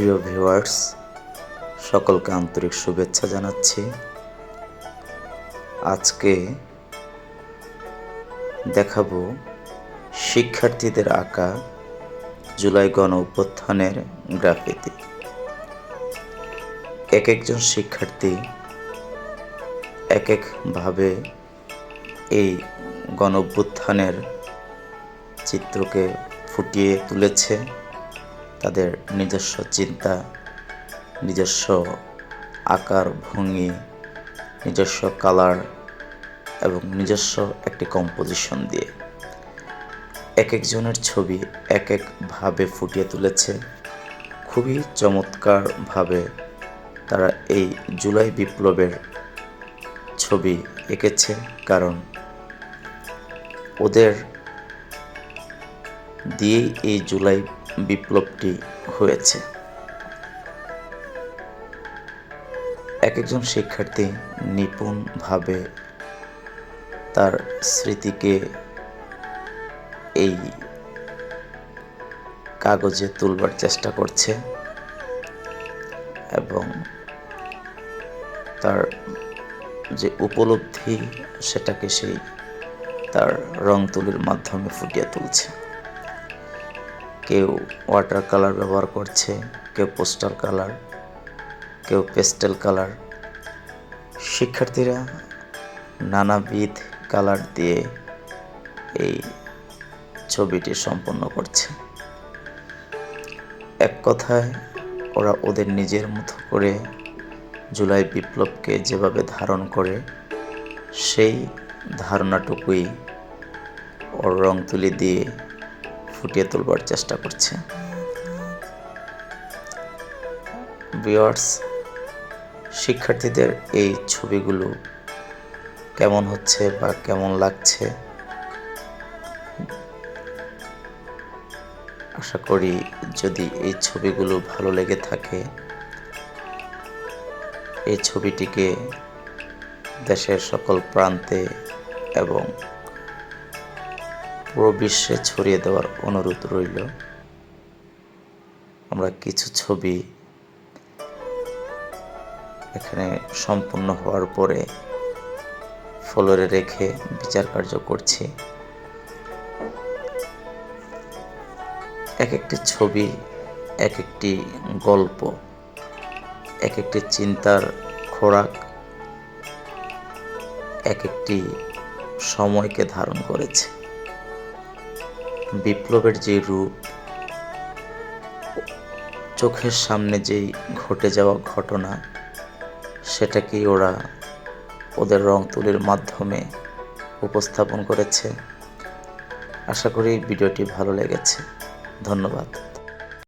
প্রিয় ভিউয়ার্স, সকলকে আন্তরিক শুভেচ্ছা জানাচ্ছি। আজকে দেখাবো শিক্ষার্থীদের আঁকা জুলাই গণ অভ্যুত্থানের গ্রাফিতি। এক একজন শিক্ষার্থী এক একভাবে এই গণ অভ্যুত্থানের চিত্রকে ফুটিয়ে তুলেছে। তাদের নিজস্ব চিন্তা, নিজস্ব আকার, ভঙ্গি, নিজস্ব কালার এবং নিজস্ব একটি কম্পোজিশন দিয়ে এক একজনের ছবি এক একভাবে ফুটিয়ে তুলেছে। খুবই চমৎকারভাবে তারা এই জুলাই বিপ্লবের ছবি এঁকেছে কারণ ওদের দিয়েই এই জুলাই বিপ্লবটি হয়েছে। এক একজন শিক্ষার্থী নিপুণভাবে তার স্মৃতিকে এই কাগজে তুলবার চেষ্টা করছে এবং তার যে উপলব্ধি, সেটাকে সেই তার রং তুলির মাধ্যমে ফুটিয়ে তুলছে। কেউ ওয়াটার কালার ব্যবহার করছে, কেউ পোস্টার কালার কেউ পেস্টেল কালার শিক্ষার্থীরা নানাবিধ কালার দিয়ে এই ছবিটি সম্পন্ন করছে। এক কথায়, ওরা ওদের নিজের মতো করে জুলাই বিপ্লবকে যেভাবে ধারণ করে, সেই ধারণাটুকুই ওর রং তুলি দিয়ে ফুটিয়ে তুলবার চেষ্টা করছে। ভিওয়ার্স শিক্ষার্থীদের এই ছবিগুলো কেমন হচ্ছে বা কেমন লাগছে? আশা করি যদি এই ছবিগুলো ভালো লেগে থাকে, এই ছবিটিকে দেশের সকল প্রান্তে এবং পুরো বিশ্বে ছড়িয়ে দেওয়ার অনুরোধ রইল। আমরা কিছু ছবি এখানে সম্পূর্ণ হওয়ার পরে ফ্লোরে রেখে বিচার কার্য করছি। এক একটি ছবি এক একটি গল্প এক একটি চিন্তার খোরাক এক একটি সময়কে ধারণ করেছে। বিপ্লবের যে রূপ, চোখের সামনে যেই ঘটে যাওয়া ঘটনা সেটাকেই ওরা ওদের রং তুলির মাধ্যমে উপস্থাপন করেছে। আশা করি ভিডিওটি ভালো লেগেছে। ধন্যবাদ।